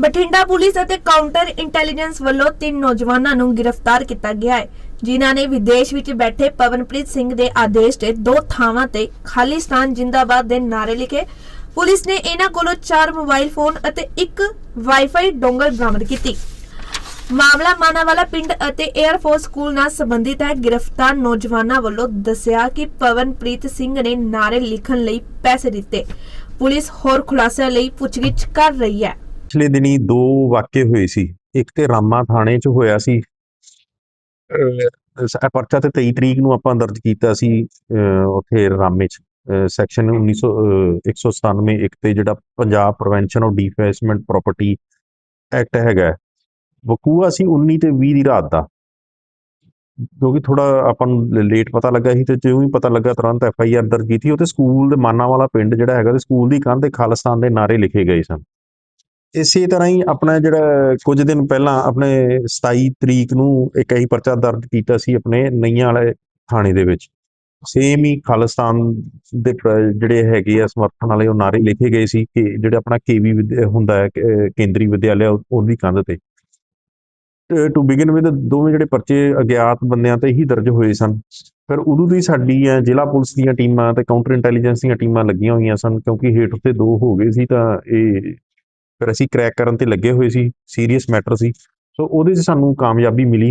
Bathinda police ਅਤੇ counter intelligence ਵੱਲੋਂ ਤਿੰਨ ਨੌਜਵਾਨਾਂ ਨੂੰ ਗ੍ਰਿਫਤਾਰ ਕੀਤਾ ਗਿਆ ਹੈ, ਜਿਨ੍ਹਾਂ ਨੇ ਵਿਦੇਸ਼ ਵਿੱਚ ਬੈਠੇ ਪਵਨਪ੍ਰੀਤ ਸਿੰਘ ਦੇ ਆਦੇਸ਼ ਤੇ ਦੋ ਥਾਵਾਂ ਤੇ ਖਾਲਿਸਤਾਨ ਜਿੰਦਾਬਾਦ ਦੇ ਨਾਅਰੇ ਲਿਖੇ। ਪੁਲਿਸ ਨੇ ਇਹਨਾਂ ਕੋਲੋਂ ਚਾਰ ਮੋਬਾਈਲ ਫੋਨ ਅਤੇ ਇੱਕ ਵਾਈਫਾਈ ਡੋਂਗਲ ਬਰਾਮਦ ਕੀਤੀ। ਮਾਮਲਾ ਮਾਨਾਵਾਲਾ ਪਿੰਡ ਅਤੇ 에ਅਰਫੋਰਸ ਸਕੂਲ ਨਾਲ ਸੰਬੰਧਿਤ ਹੈ। ਗ੍ਰਿਫਤਾਰ ਨੌਜਵਾਨਾਂ ਵੱਲੋਂ ਦੱਸਿਆ ਕਿ ਪਵਨਪ੍ਰੀਤ ਸਿੰਘ ਨੇ ਨਾਰੇ ਲਿਖਣ ਲਈ ਪੈਸੇ ਦਿੱਤੇ। ਪੁਲਿਸ ਹੋਰ ਖੁਲਾਸਿਆਂ ਲਈ ਪੁੱਛਗਿੱਛ ਕਰ ਰਹੀ ਹੈ। ਪਿਛਲੇ ਦਿਨੀ ਦੋ ਵਾਕਿਏ ਹੋਏ ਸੀ। ਇੱਕ ਤੇ ਰਾਮਾ ਥਾਣੇ 'ਚ ਹੋਇਆ ਸੀ। ਅਹ, ਪਰਚਾ ਤੇ 23 ਤਰੀਕ ਨੂੰ ਆਪਾਂ ਦਰਜ ਕੀਤਾ ਸੀ ਅਹ, ਉੱਥੇ ਰਾਮੇ 'ਚ। ਸੈਕਸ਼ਨ 1900 ਅਹ, 197 ਇੱਕ ਤੇ ਜਿਹੜਾ Punjab prevention of defacement property act ਹੈਗਾ ਹੈ। ਵਕੂਆ ਸੀ 19 ਤੇ 20 ਦੀ ਰਾਤ ਦਾ। ਕਿਉਂਕਿ ਥੋੜਾ ਆਪਾਂ ਨੂੰ ਲੇਟ ਪਤਾ ਲੱਗਾ ਸੀ ਤੇ ਜਿਉਂ ਹੀ ਪਤਾ ਲੱਗਾ ਤੁਰੰਤ ਐਫ ਆਈ ਆਰ ਦਰਜ ਕੀਤੀ ਉਹ ਤੇ ਸਕੂਲ ਦੇ ਮਾਨਾ ਵਾਲਾ ਪਿੰਡ ਜਿਹੜਾ ਹੈਗਾ ਤੇ ਸਕੂਲ ਦੀ ਕੰਧ ਤੇ ਖਾਲਿਸਤਾਨ ਦੇ ਨਾਰੇ ਲਿਖੇ ਗਏ ਸਨ। ਇਸੇ ਤਰ੍ਹਾਂ ਹੀ ਆਪਣਾ ਜਿਹੜਾ ਕੁਝ ਦਿਨ ਪਹਿਲਾਂ ਆਪਣੇ 27 ਤਰੀਕ ਨੂੰ ਇੱਕ ਇਹੀ ਪਰਚਾ ਦਰਜ ਕੀਤਾ ਸੀ ਆਪਣੇ ਨਈਆਂ ਵਾਲੇ ਥਾਣੇ ਦੇ ਵਿੱਚ। ਸੇਮ ਹੀ ਖਾਲਿਸਤਾਨ ਦੇ ਜਿਹੜੇ ਹੈਗੇ ਆ ਸਮਰਥਨ ਵਾਲੇ, ਉਹ ਨਾਰੇ ਲਿਖੇ ਗਏ ਸੀ ਕਿ ਜਿਹੜਾ ਆਪਣਾ ਕੇਵੀ ਹੁੰਦਾ ਹੈ ਕੇਂਦਰੀ ਵਿਦਿਆਲਿਆ ਉਹਦੀ ਕੰਧ ਤੇ। ਟੂ ਬਿਗਨ ਵਿਦ ਦੋਵੇਂ ਜਿਹੜੇ ਪਰਚੇ ਅਗਿਆਤ ਬੰਦਿਆਂ ਤੇ ਹੀ ਦਰਜ ਹੋਏ ਸਨ। ਫਿਰ ਉਦੋਂ ਦੀ ਸਾਡੀ ਜ਼ਿਲ੍ਹਾ ਪੁਲਿਸ ਦੀਆਂ ਟੀਮਾਂ ਤੇ ਕਾਊਂਟਰ ਇੰਟੈਲੀਜੈਂਸ ਦੀਆਂ ਟੀਮਾਂ ਲੱਗੀਆਂ ਹੋਈਆਂ ਸਨ, ਕਿਉਂਕਿ ਹੇਠ ਉੱਤੇ ਦੋ ਹੋ ਗਏ ਸੀ ਤਾਂ ਇਹ ਫਿਰ ਅਸੀਂ ਕ੍ਰੈਕ ਕਰਨ ਤੇ ਲੱਗੇ ਹੋਏ ਸੀ ਸੀਰੀਅਸ ਮੈਟਰ ਸੀ। ਸੋ ਉਹਦੇ 'ਚ ਸਾਨੂੰ ਕਾਮਯਾਬੀ ਮਿਲੀ।